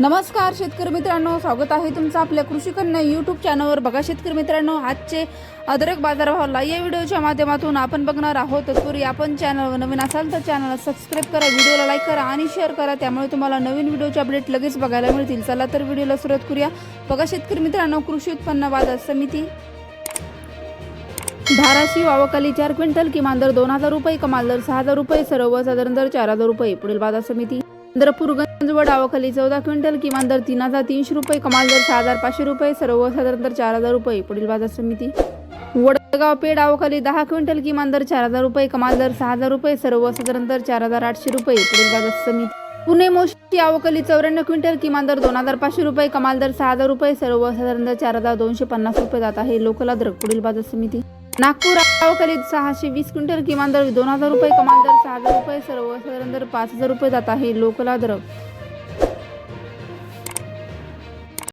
नमस्कार शेतकरी मित्रांनो. स्वागत आहे तुमचं आपल्या कृषी कन्या यूट्यूब चॅनलवर बघा शेतकरी मित्रांनो आजचे अदरक बाजारभावाला या व्हिडिओच्या माध्यमातून आपण बघणार आहोत. तत्पूर्वी आपण चॅनलवर नवीन असाल तर चॅनलला सबस्क्राईब करा व्हिडिओला लाईक करा आणि शेअर करा. त्यामुळे तुम्हाला नवीन व्हिडिओचे अपडेट लगेच बघायला मिळतील. चला तर व्हिडिओला सुरुवात करूया. बघा शेतकरी मित्रांनो कृषी उत्पन्न बाजार समिती धाराशिव वावकाली चार क्विंटल किमान दर दोन हजार रुपये कमाल दर सहा हजार रुपये सर्वसाधारण दर चार हजार रुपये. पुढील बाजार समिती चंद्रपूर गंजवड डावाखाली चौदा क्विंटल किमान दर तीन हजार तीनशे रुपये कमाल दर सहा हजार पाचशे रुपये सर्वसाधारण दर चार हजार रुपये पुढील बाजार समिती. वडगाव पेड डावाखाली दहा क्विंटल किमान दर चार हजार रुपये कमाल दर सहा हजार रुपये सर्वसाधारण दर चार हजार आठशे रुपये पुढील बाजार समिती. पुणे मोशी आवकली चौऱ्याण्णव क्विंटल किमान दर दोन हजार पाचशे रुपये कमाल दर सहा हजार रुपये सर्वसाधारण दर चार हजार दोनशे पन्नास रुपये जात आहे लोकल अद्रक पुढील बाजार समिती. नागपूर आवकली सहाशे वीस क्विंटल किमान दर दोन हजार रुपये कमाल दर सहा हजार रुपये सर्वसाधारण दर पाच हजार रुपये जात आहे लोकला दर.